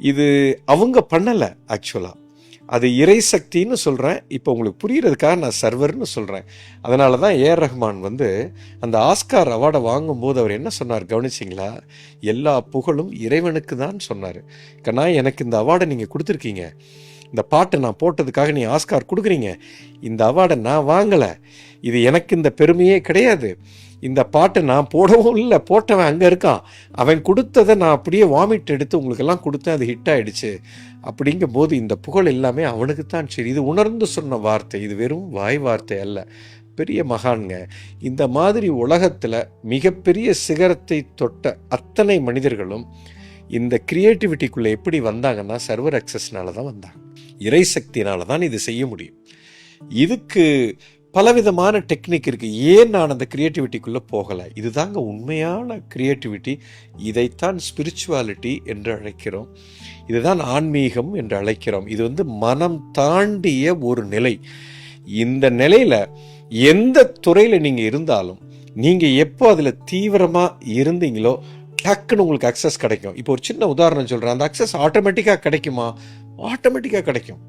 இது அவங்க பண்ணலை ஆக்சுவலாக அது இறை சக்தின்னு சொல்கிறேன் இப்போ உங்களுக்கு புரிகிறதுக்காக நான் சர்வர்னு சொல்கிறேன் அதனால தான் ஏஆர் ரஹ்மான் வந்து அந்த ஆஸ்கார் அவார்டை வாங்கும்போது அவர் என்ன சொன்னார் கவனிச்சிங்களா? எல்லா புகழும் இறைவனுக்கு தான் சொன்னார். கண்ணா எனக்கு இந்த அவார்டை நீங்கள் கொடுத்துருக்கீங்க. இந்த பாட்டை நான் போட்டதுக்காக நீ ஆஸ்கார் கொடுக்குறீங்க. இந்த அவார்டை நான் வாங்கலை. இது எனக்கு இந்த பெருமையே கிடையாது. இந்த பாட்டை நான் போடவும் இல்லை போட்டவன் அங்கே இருக்கான். அவன் கொடுத்ததை நான் அப்படியே வாமிட் எடுத்து உங்களுக்கெல்லாம் கொடுத்தேன் அது ஹிட் ஆகிடுச்சு அப்படிங்கும் போது இந்த புகழ் எல்லாமே அவனுக்கு தான் சரி. இது உணர்ந்து சொன்ன வார்த்தை இது வெறும் வாய் வார்த்தை அல்ல. பெரிய மகான்ங்க இந்த மாதிரி உலகத்தில் மிகப்பெரிய சிகரத்தை தொட்ட அத்தனை மனிதர்களும் இந்த கிரியேட்டிவிட்டிக்குள்ளே எப்படி வந்தாங்கன்னா சர்வர் அக்சஸ்னால தான் வந்தாங்க. இறை சக்தினால தான் இது செய்ய முடியும். இதுக்கு பலவிதமான டெக்னிக் இருக்குது ஏன் நான் அந்த க்ரியேட்டிவிட்டிக்குள்ளே போகலை? இதுதாங்க உண்மையான க்ரியேட்டிவிட்டி இதைத்தான் ஸ்பிரிச்சுவாலிட்டி என்று அழைக்கிறோம். இதுதான் ஆன்மீகம் என்று அழைக்கிறோம். இது வந்து மனம் தாண்டிய ஒரு நிலை. இந்த நிலையில் எந்த துறையில் நீங்கள் இருந்தாலும் நீங்கள் எப்போ அதில் தீவிரமாக இருந்தீங்களோ டக்குன்னு உங்களுக்கு அக்சஸ் கிடைக்கும். இப்போ ஒரு சின்ன உதாரணம் சொல்கிறேன் அந்த அக்சஸ் ஆட்டோமேட்டிக்காக கிடைக்குமா? ஆட்டோமேட்டிக்காக கிடைக்கும்.